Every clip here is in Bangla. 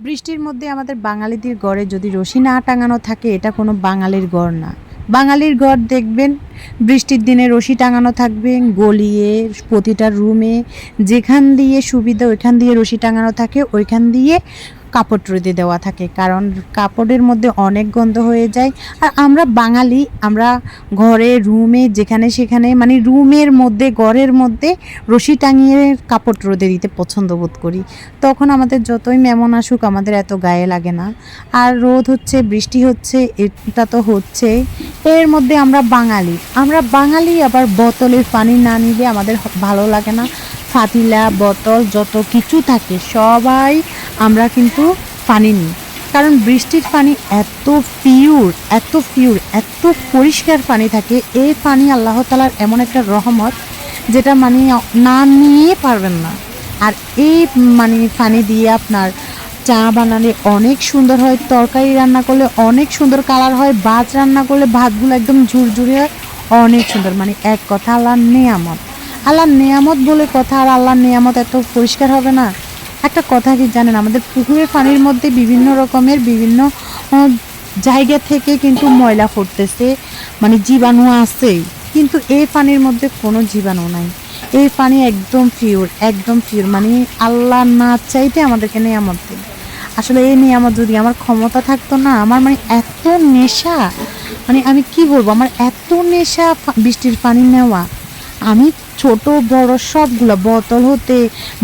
বৃষ্টির মধ্যে আমাদের বাঙালিদের গড়ে যদি রশি না টাঙানো থাকে, এটা কোনো বাঙালির গড় না। বাঙালির গড় দেখবেন, বৃষ্টির দিনে রশি টাঙানো থাকবে, গলিয়ে, প্রতিটা রুমে, যেখান দিয়ে সুবিধা ওইখান দিয়ে রশি টাঙানো থাকে, ওইখান দিয়ে কাপড় রোদে দেওয়া থাকে, কারণ কাপড়ের মধ্যে অনেক গন্ধ হয়ে যায়। আর আমরা বাঙালি, আমরা ঘরে, রুমে, যেখানে সেখানে মানে রুমের মধ্যে, ঘরের মধ্যে রশি টাঙিয়ে কাপড় রোদে দিতে পছন্দ বোধ করি। তখন আমাদের যতই মেমন আসুক, আমাদের এত গায়ে লাগে না। আর রোদ হচ্ছে, বৃষ্টি হচ্ছে, এটা তো হচ্ছে। এর মধ্যে আমরা বাঙালি আমরা বাঙালি আবার বোতলের পানি না নিলে আমাদের ভালো লাগে না। ফাতিলা বোতল, যত কিছু থাকে, সবাই আমরা কিন্তু পানি নিই। কারণ বৃষ্টির পানি এত পিওর এত পিওর এত পরিষ্কার পানি থাকে। এই পানি আল্লাহ তালার এমন একটা রহমত যেটা মানে না নিয়ে পারবেন না। আর এই মানে পানি দিয়ে আপনার চা বানালে অনেক সুন্দর হয়, তরকারি রান্না করলে অনেক সুন্দর কালার হয়, ভাত রান্না করলে ভাতগুলো একদম ঝুরঝুরে হয়, অনেক সুন্দর। মানে এক কথা আল্লাহর নেয়ামত। আল্লাহর নেয়ামত বলে কথা আর আল্লাহর নেয়ামত এত পরিষ্কার হবে না। একটা কথা কি জানেন, আমাদের পুকুরের পানির মধ্যে বিভিন্ন রকমের বিভিন্ন জায়গা থেকে কিন্তু ময়লা ফুটতেছে মানে জীবাণু আছে কিন্তু এই পানির মধ্যে কোনো জীবাণু নাই। এই পানি একদম পিওর একদম পিওর মানে আল্লাহ না চাইতে আমাদেরকে নিয়ামত দেয়। আসলে এই নিয়ামত যদি আমার ক্ষমতা থাকতো না, আমার মানে এত নেশা মানে আমি কি বলব, আমার এত নেশা বৃষ্টির পানি নেওয়া আমি ছোট বড় সবগুলো বোতল হতে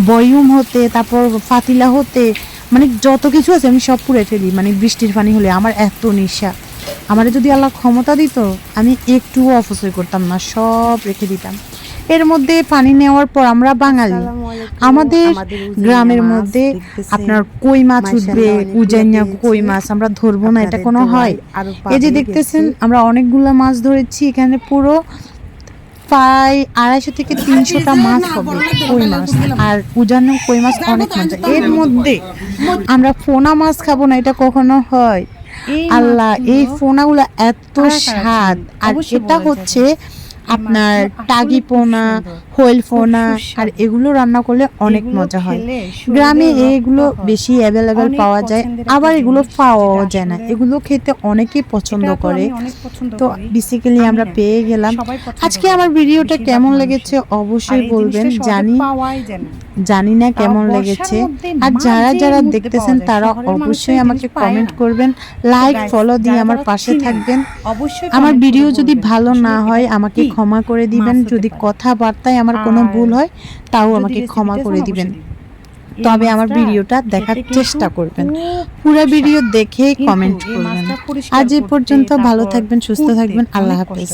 বয়ুম হতে তারপর ফাতিলা হতে মানে যত কিছু আছে আমি সব পুড়ে ফেলি মানে বৃষ্টির পানি হলে আমার এত নেশা। আমার যদি আল্লাহ ক্ষমতা দিত আমি একটুও অপচয় করতাম না সব রেখে দিতাম। এর মধ্যে পানি নেওয়ার পর আমরা বাঙালি। আমাদের গ্রামের মধ্যে আপনার কই মাছ উঠবে উজাইনা কই মাছ আমরা ধরবো না এটা কোনো হয়। এই যে দেখতেছেন আমরা অনেকগুলো মাছ ধরেছি এখানে পুরো প্রায় আড়াইশো থেকে তিনশোটা মাছ হবে কই মাছ? আর উজানো কই মাছ অনেক মজা এর মধ্যে আমরা ফোনা মাছ খাব না এটা কখনো হয়। আল্লাহ এই ফোনাগুলো এত স্বাদ। আর এটা হচ্ছে আপনার টাগি পোনা হোয়েল ফোনা আর এগুলো রান্না করলে অনেক মজা হয়। গ্রামে এগুলো বেশি অ্যাভেলেবেল পাওয়া যায় আবার এগুলো পাওয়াও যায় না। এগুলো খেতে অনেকেই পছন্দ করে। তো বেসিক্যালি আমরা পেয়ে গেলাম। আজকে আমার ভিডিওটা কেমন লেগেছে অবশ্যই বলবেন জানি জানি না কেমন লেগেছে। আর যারা যারা দেখতেছেন তারা অবশ্যই আমাকে কমেন্ট করবেন লাইক ফলো দিয়ে আমার পাশে থাকবেন। অবশ্যই আমার ভিডিও যদি ভালো না হয় আমাকে ক্ষমা করে দিবেন। যদি। কথাবার্তায় আমার কোনো ভুল হয় তাও আমাকে ক্ষমা করে দিবেন। তবে আমার ভিডিওটা দেখার চেষ্টা করবেন। পুরো ভিডিও দেখে কমেন্ট করবেন। আজ এ পর্যন্ত ভালো থাকবেন সুস্থ থাকবেন। আল্লাহ হাফেজ।